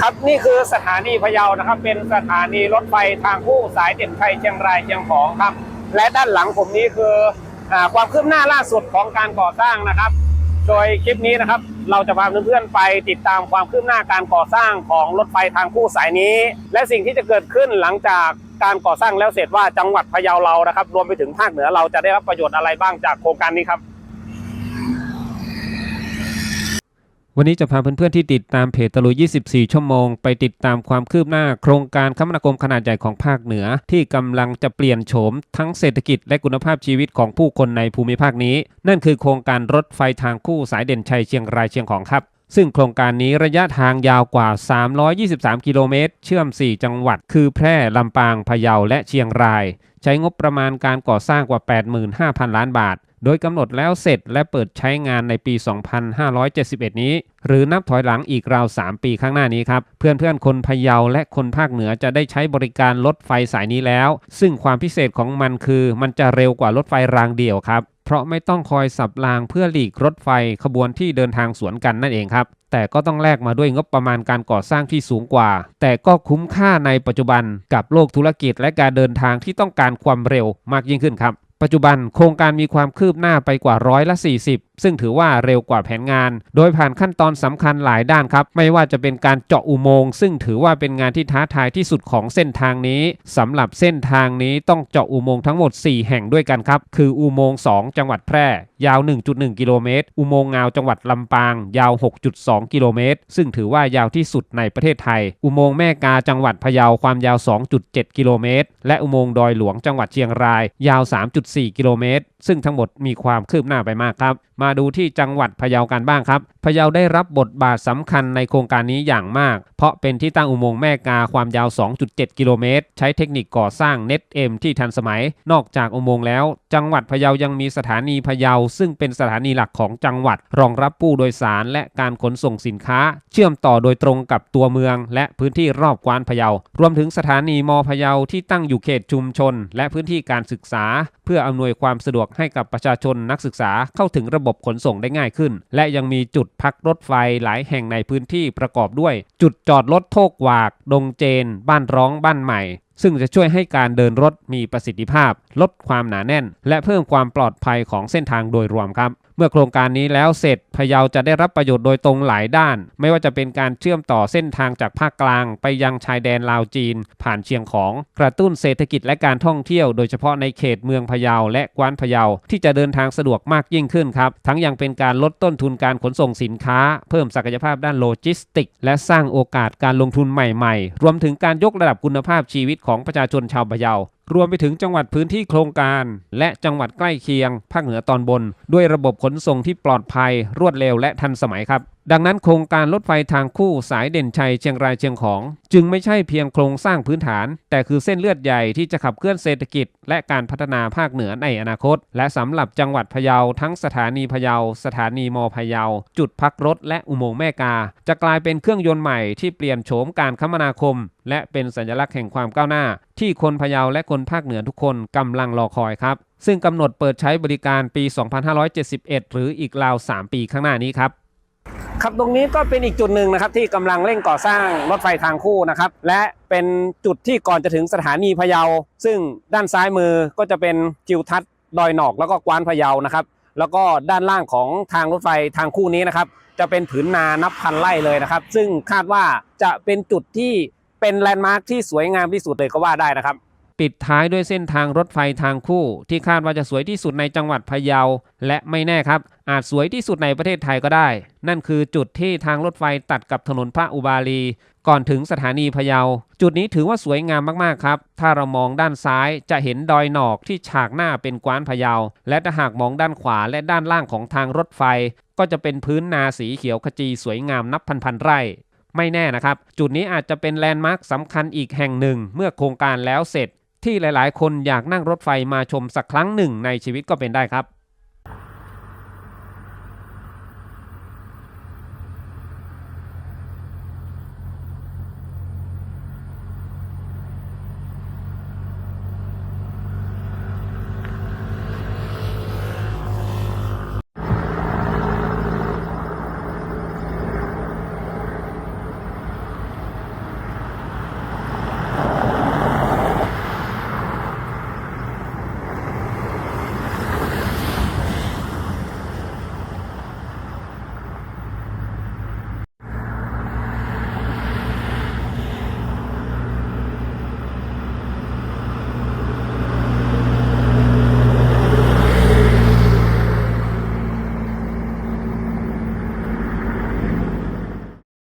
ครับนี่คือสถานีพะเยานะครับ เป็นสถานีรถไฟทางคู่สายเด่นชัยเชียงรายเชียงของครับ และด้านหลังผมนี้คืออความคืบหน้าล่าสุดของการก่อสร้างนะครับ โดยคลิปนี้นะครับ เราจะพาเพื่อนๆไปติดตามความคืบหน้าการก่อสร้างของรถไฟทางคู่สายนี้ และสิ่งที่จะเกิดขึ้นหลังจากการก่อสร้างแล้วเสร็จว่าจังหวัดพะเยาเรานะครับ รวมไปถึงภาคเหนือเราจะได้รับประโยชน์อะไรบ้างจากโครงการนี้ครับ วันนี้จะพาเพื่อนๆที่ติดตามเพจตะลุย 24 ชั่วโมง ไปติดตามความคืบหน้า โครงการคมนาคมขนาดใหญ่ของภาคเหนือ ที่กำลังจะเปลี่ยนโฉมทั้งเศรษฐกิจและคุณภาพชีวิตของผู้คนในภูมิภาคนี้ นั่นคือโครงการรถไฟทางคู่สายเด่นชัยเชียงรายเชียงของครับ ซึ่งโครงการนี้ระยะทางยาวกว่า 323 กิโลเมตร เชื่อม 4 จังหวัด คือแพร่ ลำปาง พะเยา และเชียงราย ใช้งบประมาณการก่อสร้างกว่า 85,000 ล้านบาท โดยกำหนดแล้วเสร็จและเปิดใช้งานในปี 2571 นี้ หรือนับถอยหลังอีกราว 3 ปีข้างหน้านี้ครับ เพื่อนๆ คนพะเยาและคนภาคเหนือจะได้ใช้บริการรถไฟสายนี้แล้ว ซึ่งความพิเศษของมันคือ มันจะเร็วกว่ารถไฟรางเดี่ยวครับ เพราะไม่ต้องคอยสับรางเพื่อหลีกรถไฟขบวนที่เดินทางสวนกันนั่นเองครับ แต่ก็ต้องแลกมาด้วยงบประมาณการก่อสร้างที่สูงกว่า แต่ก็คุ้มค่าในปัจจุบันกับโลกธุรกิจและการเดินทางที่ต้องการความเร็วมากยิ่งขึ้นครับ ปัจจุบันโครงการมีความคืบหน้าไปกว่าร้อยละ 40 ซึ่งถือว่าเร็วกว่าแผนงาน โดยผ่านขั้นตอนสำคัญหลายด้านครับ ไม่ว่าจะเป็นการเจาะอุโมงค์ซึ่งถือว่าเป็นงานที่ท้าทายที่สุดของเส้นทางนี้สำหรับเส้นทางนี้ต้องเจาะอุโมงค์ทั้งหมด 4 แห่งด้วยกันครับ คืออุโมงค์2จังหวัดแพร่ ยาว 1.1 กิโลเมตร อุโมงค์งาวจังหวัดลำปาง ยาว 6.2 กิโลเมตร ซึ่งถือว่ายาวที่สุดในประเทศไทย อุโมงค์แม่กาจังหวัดพะเยาความยาว 2.7 กิโลเมตร และอุโมงค์ดอยหลวงจังหวัดเชียงราย ยาว 3.4กิโลเมตร ซึ่งทั้งหมดมีความคืบหน้าไปมากครับ มาดูที่จังหวัดพะเยากันบ้างครับพะเยาได้รับบทบาทสำคัญในโครงการนี้อย่างมาก เพราะเป็นที่ตั้งอุโมงค์แม่กาความยาว 2.7 กิโลเมตร ใช้เทคนิคก่อสร้างเน็ตเอ็มที่ทันสมัย นอกจากอุโมงค์แล้ว จังหวัดพะเยายังมีสถานีพะเยา ซึ่งเป็นสถานีหลักของจังหวัด รองรับผู้โดยสารและการขนส่งสินค้า เชื่อมต่อโดยตรงกับตัวเมือง และพื้นที่รอบกวานพะเยา รวมถึงสถานีมอพะเยาที่ตั้งอยู่เขตชุมชน และพื้นที่การศึกษา พื่ออำนวยความสะดวกให้กับประชาชนนักศึกษาเข้าถึงระบบขนส่งได้ง่ายขึ้น และยังมีจุดพักรถไฟหลายแห่งในพื้นที่ประกอบด้วย จุดจอดรถโทกวาก ดงเจน บ้านร้องบ้านใหม่ ซึ่งจะช่วยให้การเดินรถมีประสิทธิภาพ ลดความหนาแน่น และเพิ่มความปลอดภัยของเส้นทางโดยรวมครับ มื่อโครงการนี้แล้วเสร็จพะเยาจะได้รับประโยชน์โดยตรงหลายด้าน ไม่ว่าจะเป็นการเชื่อมต่อเส้นทางจากภาคกลาง ไปยังชายแดนลาวจีน ผ่านเชียงของกระตุ้นเศรษฐกิจและการท่องเที่ยว โดยเฉพาะในเขตเมืองพะเยาและกวานพะเยาที่จะเดินทางสะดวกมากยิ่งขึ้นครับทั้งยังเป็นการลดต้นทุนการขนส่งสินค้า เพิ่มศักยภาพด้านโลจิสติก และสร้างโอกาสการลงทุนใหม่ ๆ รวมถึงการยกระดับคุณภาพชีวิตของประชาชนชาวพะเยา รวมไปถึงจังหวัดพื้นที่โครงการ และจังหวัดใกล้เคียง ภาคเหนือตอนบน ด้วยระบบขนส่งที่ปลอดภัย รวดเร็วและทันสมัยครับ ดังนั้นโครงการรถไฟทางคู่สายเด่นชัยเชียงรายเชียงของ จึงไม่ใช่เพียงโครงสร้างพื้นฐาน แต่คือเส้นเลือดใหญ่ที่จะขับเคลื่อนเศรษฐกิจ และการพัฒนาภาคเหนือในอนาคต และสำหรับจังหวัดพะเยาทั้งสถานีพะเยา สถานีมอพะเยา จุดพักรถและอุโมงค์แม่กา จะกลายเป็นเครื่องยนต์ใหม่ที่เปลี่ยนโฉมการคมนาคม และเป็นสัญลักษณ์แห่งความก้าวหน้า ที่คนพะเยาและคนภาคเหนือทุกคนกำลังรอคอยครับซึ่งกำหนดเปิดใช้บริการปี 2571 หรืออีกราว 3 ปีข้างหน้านี้ครับ ครับตรงนี้ก็เป็นอีกจุดหนึ่งนะครับที่กำลังเร่งก่อสร้างรถไฟทางคู่นะครับและเป็นจุดที่ก่อนจะถึงสถานีพะเยา ซึ่งด้านซ้ายมือก็จะเป็นทิวทัศน์ดอยหนอกแล้วก็กวานพะเยานะครับ แล้วก็ด้านล่างของทางรถไฟทางคู่นี้นะครับ จะเป็นผืนนานับพันไร่เลยนะครับ ซึ่งคาดว่าจะเป็นจุดที่เป็นแลนด์มาร์คที่สวยงามที่สุดเลยก็ว่าได้นะครับ ปิดท้ายด้วยเส้นทางรถไฟทางคู่ ที่คาดว่าจะสวยที่สุดในจังหวัดพะเยา และไม่แน่ครับ อาจสวยที่สุดในประเทศไทยก็ได้ นั่นคือจุดที่ทางรถไฟตัดกับถนนพระอุบาลี ก่อนถึงสถานีพะเยา จุดนี้ถือว่าสวยงามมากๆครับ ถ้าเรามองด้านซ้ายจะเห็นดอยหนอกที่ฉากหน้าเป็นกวานพะเยา และถ้าหากมองด้านขวาและด้านล่างของทางรถไฟ ก็จะเป็นพื้นนาสีเขียวขจีสวยงามนับพันๆไร่ไม่แน่นะครับ จุดนี้อาจจะเป็นแลนด์มาร์คสำคัญอีกแห่งหนึ่ง เมื่อโครงการแล้วเสร็จ ที่หลายๆ คนอยากนั่งรถไฟมาชมสักครั้งหนึ่งในชีวิตก็เป็นได้ครับ